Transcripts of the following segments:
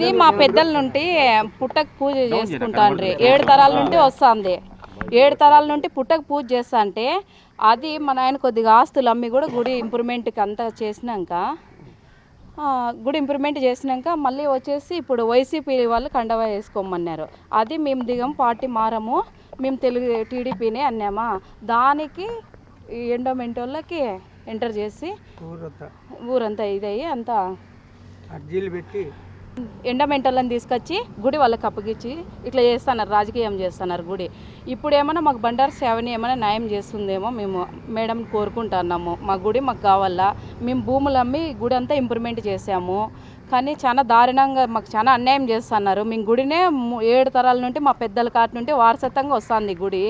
ఇది మా పెద్దల నుండి పుట్టకు పూజ చేసుకుంటాండ్రి ఏడు తరాల నుండి వస్తుంది. ఏడు తరాల నుండి పుట్టకు పూజ చేస్తా అంటే అది మా నాయన కొద్దిగా ఆస్తులు అమ్మి కూడా గుడి ఇంప్రూవ్మెంట్కి అంతా చేసినాక గుడి ఇంప్రూవ్మెంట్ చేసినాక మళ్ళీ వచ్చేసి ఇప్పుడు వైసీపీ వాళ్ళు కండవా వేసుకోమన్నారు. అది మేము దిగం పార్టీ మారము మేము తెలుగు టీడీపీనే అన్నామా? దానికి ఈ ఎండోమెంట్ వాళ్ళకి ఎంటర్ చేసి ఊరంతా. ఊరంతా ఇదయ్యి అంతా అర్జీలు పెట్టి ఎండమెంటల్ని తీసుకొచ్చి గుడి వాళ్ళకి అప్పగించి ఇట్లా చేస్తున్నారు రాజకీయం చేస్తున్నారు గుడి. ఇప్పుడు ఏమైనా మాకు బండారు సేవని ఏమైనా న్యాయం చేస్తుందేమో మేము మేడం కోరుకుంటున్నాము. మా గుడి మాకు కావాలా? మేము భూములు అమ్మి గుడి అంతా ఇంప్రూవ్మెంట్ చేసాము కానీ చాలా దారుణంగా మాకు చాలా అన్యాయం చేస్తున్నారు. మేము గుడినే ఏడు తరాల నుండి మా పెద్దల కాటి నుండి వారసత్వంగా వస్తుంది ఈ గుడి.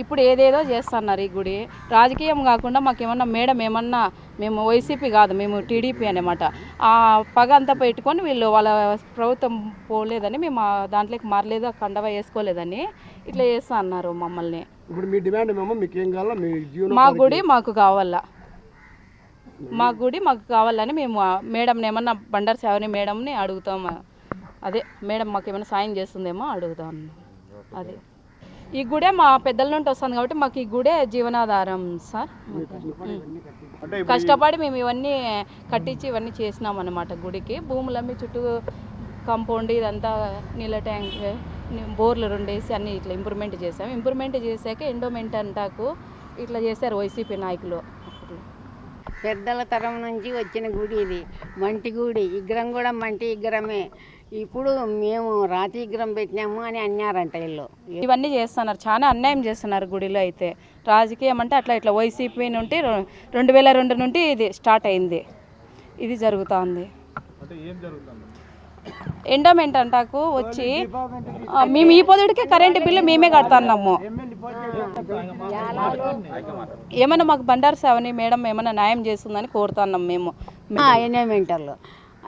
ఇప్పుడు ఏదేదో చేస్తున్నారు ఈ గుడి. రాజకీయం కాకుండా మాకు ఏమన్నా మేడం ఏమన్నా మేము వైసీపీ కాదు మేము టీడీపీ అనమాట ఆ పగ అంతా పెట్టుకొని వీళ్ళు వాళ్ళ ప్రభుత్వం పోలేదని మేము దాంట్లోకి మారలేదు కండవ వేసుకోలేదని ఇట్లా చేస్తా అన్నారు మమ్మల్ని. ఇప్పుడు మీ డిమాండ్ ఏమో మీకు ఏం కావాలా మీ గుడి మాకు కావాలా. మా గుడి మాకు కావాలని మేము మేడంని ఏమన్నా బండారు సేవని మేడంని అడుగుతాం అదే మేడం మాకు ఏమైనా సాయం చేస్తుందేమో అడుగుతాం. అదే. ఈ గుడే మా పెద్దల నుండి వస్తుంది కాబట్టి మాకు ఈ గుడే జీవనాధారం సార్. కష్టపడి మేము ఇవన్నీ కట్టించి ఇవన్నీ చేసినాం అనమాట గుడికి. భూములమ్మి చుట్టూ కాంపౌండ్ ఇదంతా నీళ్ళ ట్యాంక్ బోర్లు రెండేసి అన్ని ఇట్లా ఇంప్రూవ్మెంట్ చేసాం ఇంప్రూవ్మెంట్ చేశాక ఎండోమెంట్ అంటాకు ఇట్లా చేశారు వైసీపీ నాయకులు పెద్దల తరం నుంచి వచ్చిన గుడి ఇది. మంటి గుడి. విగ్రహం కూడా మంటి విగ్రహమే. ఇప్పుడు మేము రాతి విగ్రహం పెట్టినాము అని అన్నారంట వీళ్ళు. ఇవన్నీ చేస్తున్నారు. చాలా అన్యాయం చేస్తున్నారు గుడిలో అయితే. రాజకీయం అంటే అట్లా ఇట్లా వైసీపీ నుండి రెండు వేల రెండు నుండి ఇది స్టార్ట్ అయింది. ఇది జరుగుతుంది. ఎండోమెంట్ అంటాకు వచ్చి ఆ, మేము ఈ పొద్దుడికి కరెంటు బిల్లు మేమే కడుతున్నాము. ఏమైనా మాకు బండారు సేవని మేడం ఏమైనా న్యాయం చేస్తుందని కోరుతున్నాం మేము.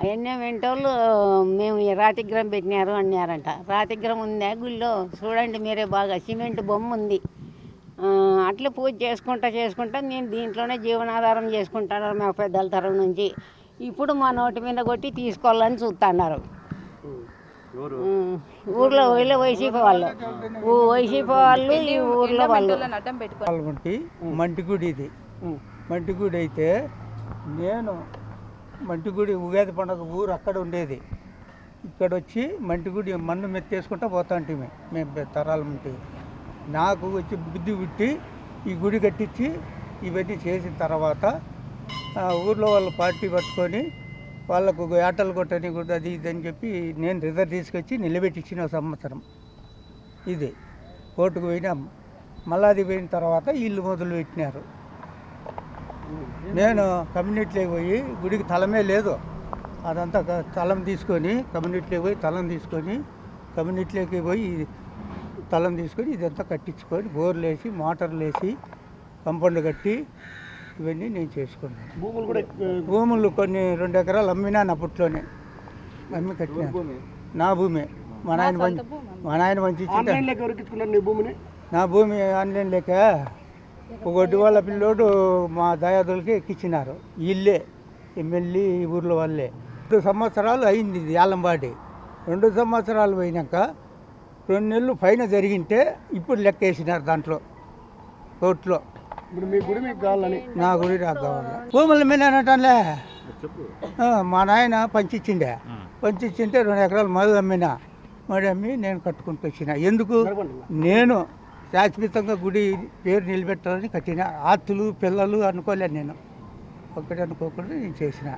ఎన్నోమెంటోళ్ళు ఎన్నోమెంటోళ్ళు మేము ఈ రాతి విగ్రహం పెట్టినారు అన్నారంట. రాతి విగ్రహం ఉందా గుళ్ళో? చూడండి మీరే బాగా. సిమెంట్ బొమ్మ ఉంది. అట్లా పూజ చేసుకుంటా చేసుకుంటా మేము దీంట్లోనే జీవనాధారం చేసుకుంటున్నారు మా పెద్దల తరం నుంచి. ఇప్పుడు మా నోటి మీద కొట్టి తీసుకోవాలని చూస్తున్నారు. ఊర్లో వీళ్ళు వైసీపీ వాళ్ళు. ఊ- వైసీపీ వాళ్ళు ఈ ఊర్లో వాళ్ళు. మంటిగుడి ఇది. మంటిగుడి అయితే నేను మంటిగుడి ఉగాది పండుగ ఊరు అక్కడ ఉండేది. ఇక్కడ వచ్చి మంటిగుడి మన్ను మెత్తేసుకుంటా పోతా ఉంటే మేము తరాల ఉంటే. నాకు వచ్చి బుద్ధి పుట్టి ఈ గుడి కట్టించి ఇవన్నీ చేసిన తర్వాత ఆ ఊర్లో వాళ్ళు పార్టీ పట్టుకొని వాళ్ళకు ఆటలు కొట్టని కూడా అది ఇది అని చెప్పి నేను రిజర్వ్ తీసుకొచ్చి నిలబెట్టించిన ఒక సంవత్సరం. ఇది. కోర్టుకు పోయినాం. మళ్ళా అది పోయిన తర్వాత ఇల్లు మొదలు పెట్టినారు నేను కమ్యూనిటీలోకి పోయి గుడికి తలమే లేదు. అదంతా తలం తీసుకొని కమ్యూనిటీలోకి పోయి తలం తీసుకొని కమ్యూనిటీలోకి పోయి తలం తీసుకొని ఇదంతా కట్టించుకొని బోర్లు వేసి మోటార్లు వేసి కంపౌండ్ కట్టి ఇవన్నీ నేను చేసుకున్నాను. భూములు కూడా భూములు కొన్ని రెండు ఎకరాలు అమ్మినాను అప్పట్లోనే. అమ్మి కట్టినాను. నా భూమి. మా నాయన మా నాయన నీ భూమిని? నా భూమి ఆన్లైన్ లేక ఒక ఒడ్డు వాళ్ళ పిల్లోడు మా దయాదులకి ఎక్కించినారు ఇల్లే ఎమ్మెల్యే ఈ ఊర్లో వాళ్ళే. రెండు సంవత్సరాలు అయింది ఇది యాలంబాడి. రెండు సంవత్సరాలు పోయినాక రెండు నెలలు పైన జరిగింటే ఇప్పుడు లెక్క వేసినారు దాంట్లో కోర్టులో ఇప్పుడు మీ గుడి మీకు కావాలని. నా గుడి నాకు కావాలి భూముల ఆ, మా నాయన పంచిచ్చిండే. పంచిచ్చింటే రెండు ఎకరాలు మది అమ్మినా. మరి అమ్మి నేను కట్టుకుంటూ వచ్చిన. ఎందుకు? నేను శాశ్వతంగా గుడి పేరు నిలబెట్టాలని కట్టిన ఆస్తులు పిల్లలు అనుకోలేను నేను. ఒకటి అనుకోకుండా నేను చేసిన.